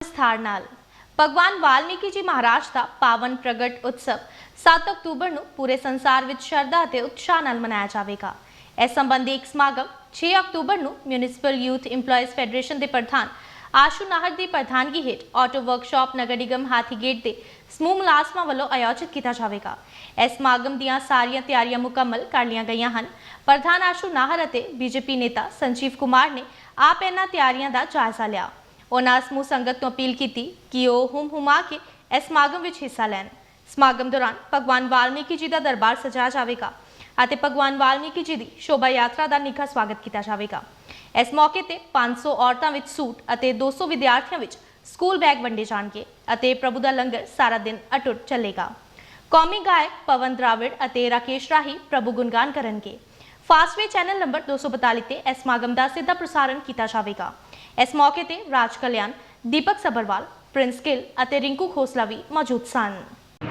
ਵਿਸਥਾਰ ਨਾਲ। ਭਗਵਾਨ ਵਾਲਮੀਕੀ ਜੀ ਮਹਾਰਾਜ ਦਾ ਪਾਵਨ ਪ੍ਰਗਟ ਉਤਸਵ 7 ਅਕਤੂਬਰ ਨੂੰ ਪੂਰੇ ਸੰਸਾਰ ਵਿੱਚ ਸ਼ਰਧਾ ਅਤੇ ਉਤਸ਼ਾਹ ਨਾਲ ਮਨਾਇਆ ਜਾਵੇਗਾ। ਇਸ ਸੰਬੰਧੀ ਇੱਕ ਸਮਾਗਮ 6 ਅਕਤੂਬਰ ਨੂੰ ਮਿਊਨਿਸਪਲ ਯੂਥ EMPLOYEES ਫੈਡਰੇਸ਼ਨ ਦੇ ਪ੍ਰਧਾਨ ਆਸ਼ੂ ਨਾਹਰ ਦੀ ਪ੍ਰਧਾਨਗੀ ਹੇਠ ਆਟੋ ਵਰਕਸ਼ਾਪ ਨਗਰ ਨਿਗਮ ਹਾਥੀਗੇਟ ਦੇ ਸਮੂਹ ਮੁਲਾਜ਼ਮਾਂ ਵੱਲੋਂ ਆਯੋਜਿਤ ਕੀਤਾ ਜਾਵੇਗਾ। ਇਸ ਸਮਾਗਮ ਦੀਆਂ ਸਾਰੀਆਂ ਤਿਆਰੀਆਂ ਮੁਕੰਮਲ ਕਰ ਲਈਆਂ ਗਈਆਂ ਹਨ। ਪ੍ਰਧਾਨ ਆਸ਼ੂ ਨਾਹਰ ਅਤੇ ਬੀਜੇਪੀ ਨੇਤਾ ਸੰਜੀਵ ਕੁਮਾਰ ਨੇ ਆਪ ਇਹਨਾਂ ਤਿਆਰੀਆਂ ਦਾ ਜਾਇਜ਼ਾ ਲਿਆ। ਉਹਨਾਂ ਸਮੂਹ ਸੰਗਤ ਨੂੰ ਅਪੀਲ ਕੀਤੀ ਕਿ ਉਹ ਹੁਮ ਹੁਮਾ ਕੇ ਇਸ ਸਮਾਗਮ ਵਿੱਚ ਹਿੱਸਾ ਲੈਣ ਸਮਾਗਮ ਦੌਰਾਨ ਭਗਵਾਨ ਵਾਲਮੀਕੀ ਜੀ ਦਾ ਦਰਬਾਰ ਸਜਾਇਆ ਜਾਵੇਗਾ ਅਤੇ ਭਗਵਾਨ ਵਾਲਮੀਕੀ ਜੀ ਦੀ ਸ਼ੋਭਾ ਯਾਤਰਾ ਦਾ ਨਿੱਘਾ ਸਵਾਗਤ ਕੀਤਾ ਜਾਵੇਗਾ ਇਸ ਮੌਕੇ ਤੇ 500 ਔਰਤਾਂ ਵਿੱਚ ਸੂਟ ਅਤੇ 200 ਵਿਦਿਆਰਥੀਆਂ ਵਿੱਚ ਸਕੂਲ ਬੈਗ ਵੰਡੇ ਜਾਣਗੇ ਅਤੇ ਪ੍ਰਭੂ ਦਾ ਲੰਗਰ ਸਾਰਾ ਦਿਨ ਅਟੁੱਟ ਚੱਲੇਗਾ ਕੌਮੀ ਗਾਇਕ ਪਵਨ ਦਰਾਵਿੜ ਅਤੇ ਰਾਕੇਸ਼ ਰਾਹੀ ਪ੍ਰਭੂ ਗੁਣਗਾਨ ਕਰਨਗੇ ਫਾਸਟਵੇ ਚੈਨਲ ਨੰਬਰ 242 ਤੇ ਇਸ ਸਮਾਗਮ ਦਾ ਸਿੱਧਾ ਪ੍ਰਸਾਰਣ ਕੀਤਾ ਜਾਵੇਗਾ। ਇਸ ਮੌਕੇ ਤੇ ਰਾਜ ਕਲਿਆਣ, ਦੀਪਕ ਸਬਰਵਾਲ ਪ੍ਰਿੰਸ ਗਿੱਲ ਅਤੇ ਰਿੰਕੂ ਖੋਸਲਾ ਵੀ ਮੌਜੂਦ ਸਨ।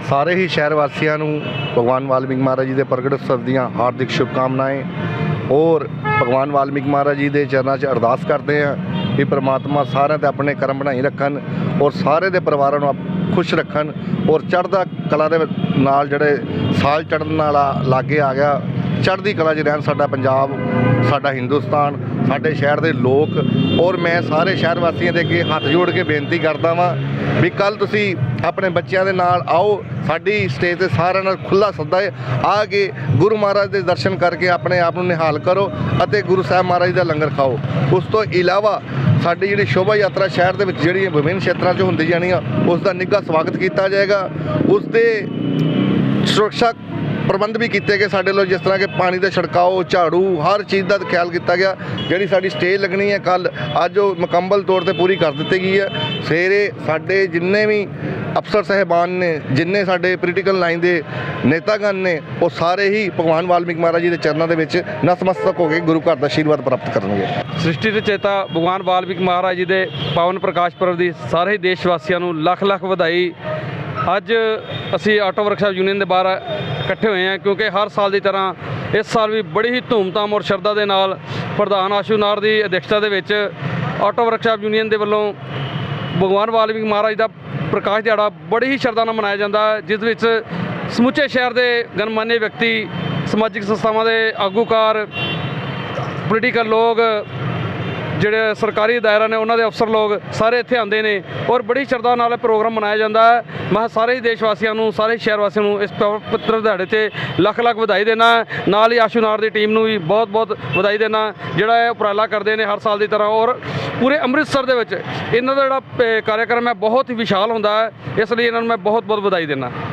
ਸਾਰੇ ਹੀ ਸ਼ਹਿਰ ਵਾਸੀਆਂ ਨੂੰ ਭਗਵਾਨ ਵਾਲਮੀਕ ਮਹਾਰਾਜ ਜੀ ਦੇ ਪ੍ਰਗਟ ਉਤਸਵ ਦੀਆਂ ਹਾਰਦਿਕ ਸ਼ੁਭਕਾਮਨਾएं ਔਰ ਭਗਵਾਨ ਵਾਲਮੀਕ ਮਹਾਰਾਜ ਜੀ ਦੇ ਚਰਨਾਂ 'ਚ ਅਰਦਾਸ ਕਰਦੇ ਹਾਂ ਕਿ ਪ੍ਰਮਾਤਮਾ ਸਾਰਿਆਂ ਤੇ ਆਪਣੇ ਕਰਮ ਬਣਾਈ ਰੱਖਣ ਔਰ ਸਾਰੇ ਦੇ ਪਰਿਵਾਰਾਂ ਨੂੰ ਖੁਸ਼ ਰੱਖਣ ਔਰ ਚੜ੍ਹਦਾ ਕਲਾ ਦੇ ਨਾਲ ਜਿਹੜੇ ਸਾਲ ਚੜ੍ਹਨ ਵਾਲਾ ਲਾਗੇ ਆ ਗਿਆ ਚੜ੍ਹਦੀ ਕਲਾ 'ਚ ਰਹਿਣ ਸਾਡਾ ਪੰਜਾਬ, ਸਾਡਾ ਹਿੰਦੁਸਤਾਨ, ਸਾਡੇ ਸ਼ਹਿਰ ਦੇ ਲੋਕ ਔਰ ਮੈਂ ਸਾਰੇ ਸ਼ਹਿਰ ਵਾਸੀਆਂ ਦੇ ਅੱਗੇ ਹੱਥ ਜੋੜ ਕੇ ਬੇਨਤੀ ਕਰਦਾ ਵਾਂ ਵੀ ਕੱਲ ਤੁਸੀਂ ਆਪਣੇ ਬੱਚਿਆਂ ਦੇ ਨਾਲ ਆਓ, ਸਾਡੀ ਸਟੇਜ ਤੇ ਸਾਰਿਆਂ ਨਾਲ ਖੁੱਲਾ ਸੱਦਾ ਹੈ, ਆ ਕੇ ਗੁਰੂ ਮਹਾਰਾਜ ਦੇ ਦਰਸ਼ਨ ਕਰਕੇ ਆਪਣੇ ਆਪ ਨੂੰ ਨਿਹਾਲ ਕਰੋ ਅਤੇ ਗੁਰੂ ਸਾਹਿਬ ਮਹਾਰਾਜ ਦਾ ਲੰਗਰ ਖਾਓ। ਉਸ ਤੋਂ ਇਲਾਵਾ ਸਾਡੀ ਜਿਹੜੀ ਸ਼ੋਭਾ ਯਾਤਰਾ ਸ਼ਹਿਰ ਦੇ ਵਿੱਚ ਜਿਹੜੀਆਂ ਵਿਭਿੰਨ ਖੇਤਰਾਂ 'ਚ ਹੁੰਦੀ ਜਾਣੀਆਂ ਉਸ ਦਾ ਨਿੱਘਾ ਸਵਾਗਤ ਕੀਤਾ ਜਾਏਗਾ। ਉਸ ਦੇ ਸੁਰੱਖਿਆ ਪ੍ਰਬੰਧ ਵੀ ਕੀਤੇ ਗਏ ਸਾਡੇ ਵੱਲੋਂ, ਜਿਸ ਤਰ੍ਹਾਂ ਕਿ ਪਾਣੀ ਦਾ ਛੜਕਾਓ, ਝਾੜੂ, ਹਰ ਚੀਜ਼ ਦਾ ਖਿਆਲ ਕੀਤਾ ਗਿਆ। ਜਿਹੜੀ ਸਾਡੀ ਸਟੇਜ ਲੱਗਣੀ ਹੈ ਕੱਲ ਅੱਜ ਉਹ ਮੁਕੰਮਲ ਤੌਰ ਤੇ ਪੂਰੀ ਕਰ ਦਿੱਤੀ ਗਈ ਹੈ। ਸਵੇਰੇ ਸਾਡੇ ਜਿੰਨੇ ਵੀ ਅਫਸਰ ਸਹਿਬਾਨ ਨੇ, ਜਿੰਨੇ ਸਾਡੇ ਪੋਲੀਟੀਕਲ ਲਾਈਨ ਦੇ ਨੇਤਾਗਣ ਨੇ, ਉਹ ਸਾਰੇ ਹੀ ਭਗਵਾਨ ਵਾਲਮੀਕ ਮਹਾਰਾਜ ਜੀ ਦੇ ਚਰਨਾਂ ਦੇ ਵਿੱਚ ਨਤਮਸਤਕ ਹੋ ਕੇ ਗੁਰੂ ਘਰ ਦਾ ਆਸ਼ੀਰਵਾਦ ਪ੍ਰਾਪਤ ਕਰਨਗੇ। ਸ੍ਰਿਸ਼ਟੀ ਦੇ ਚੇਤਾ ਭਗਵਾਨ ਵਾਲਮੀਕ ਮਹਾਰਾਜ ਜੀ ਦੇ ਪਾਵਨ ਪ੍ਰਕਾਸ਼ ਪੁਰਬ ਦੀ ਸਾਰੇ ਹੀ ਦੇਸ਼ ਵਾਸੀਆਂ ਨੂੰ ਲੱਖ ਲੱਖ ਵਧਾਈ ਅੱਜ ਅਸੀਂ ਆਟੋ ਵਰਕਸ਼ਾਪ ਯੂਨੀਅਨ ਦੇ ਬਾਹਰ ਇਕੱਠੇ ਹੋਏ ਹਾਂ ਕਿਉਂਕਿ ਹਰ ਸਾਲ ਦੀ ਤਰ੍ਹਾਂ ਇਸ ਸਾਲ ਵੀ ਬੜੀ ਹੀ ਧੂਮਧਾਮ ਔਰ ਸ਼ਰਧਾ ਦੇ ਨਾਲ ਪ੍ਰਧਾਨ ਆਸ਼ੂ ਨਾਰ ਦੀ ਅਧਿਕਸ਼ਤਾ ਦੇ ਵਿੱਚ ਆਟੋ ਵਰਕਸ਼ਾਪ ਯੂਨੀਅਨ ਦੇ ਵੱਲੋਂ ਭਗਵਾਨ ਵਾਲਮੀਕ ਮਹਾਰਾਜ ਦਾ ਪ੍ਰਕਾਸ਼ ਦਿਹਾੜਾ ਬੜੀ ਹੀ ਸ਼ਰਧਾ ਨਾਲ ਮਨਾਇਆ ਜਾਂਦਾ ਹੈ ਜਿਸ ਵਿੱਚ ਸਮੁੱਚੇ ਸ਼ਹਿਰ ਦੇ ਗਣਮਾਨਿਆ ਵਿਅਕਤੀ, ਸਮਾਜਿਕ ਸੰਸਥਾਵਾਂ ਦੇ ਆਗੂਕਾਰ ਪੋਲੀਟੀਕਲ ਲੋਕ ਜਿਹੜੇ ਸਰਕਾਰੀ ਦਾਇਰਾ ਨੇ ਉਹਨਾਂ ਦੇ ਅਫਸਰ ਲੋਕ ਸਾਰੇ ਇੱਥੇ ਆਉਂਦੇ ਨੇ ਔਰ ਬੜੀ ਸ਼ਰਧਾ ਨਾਲ ਇਹ ਪ੍ਰੋਗਰਾਮ ਮਨਾਇਆ ਜਾਂਦਾ ਹੈ। ਮੈਂ ਸਾਰੇ ਹੀ ਦੇਸ਼ ਵਾਸੀਆਂ ਨੂੰ ਸਾਰੇ ਸ਼ਹਿਰ ਵਾਸੀਆਂ ਨੂੰ ਇਸ ਪਵਿੱਤਰ ਦਿਹਾੜੇ ਤੇ ਲੱਖ ਲੱਖ ਵਧਾਈ ਦੇਣਾ ਨਾਲ ਹੀ ਆਸ਼ੂਨਾਰ ਦੀ ਟੀਮ ਨੂੰ ਵੀ ਬਹੁਤ ਬਹੁਤ ਵਧਾਈ ਦੇਣਾ ਜਿਹੜਾ ਇਹ ਉਪਰਾਲਾ ਕਰਦੇ ਨੇ ਹਰ ਸਾਲ ਦੀ ਤਰ੍ਹਾਂ ਔਰ ਪੂਰੇ ਅੰਮ੍ਰਿਤਸਰ ਦੇ ਵਿੱਚ ਇਹਨਾਂ ਦਾ ਜਿਹੜਾ ਅਹ, ਕਾਰਿਆਕਰਮ ਹੈ ਬਹੁਤ ਹੀ ਵਿਸ਼ਾਲ ਹੁੰਦਾ ਹੈ। ਇਸ ਲਈ ਇਹਨਾਂ ਨੂੰ ਮੈਂ ਬਹੁਤ ਬਹੁਤ ਵਧਾਈ ਦਿੰਦਾ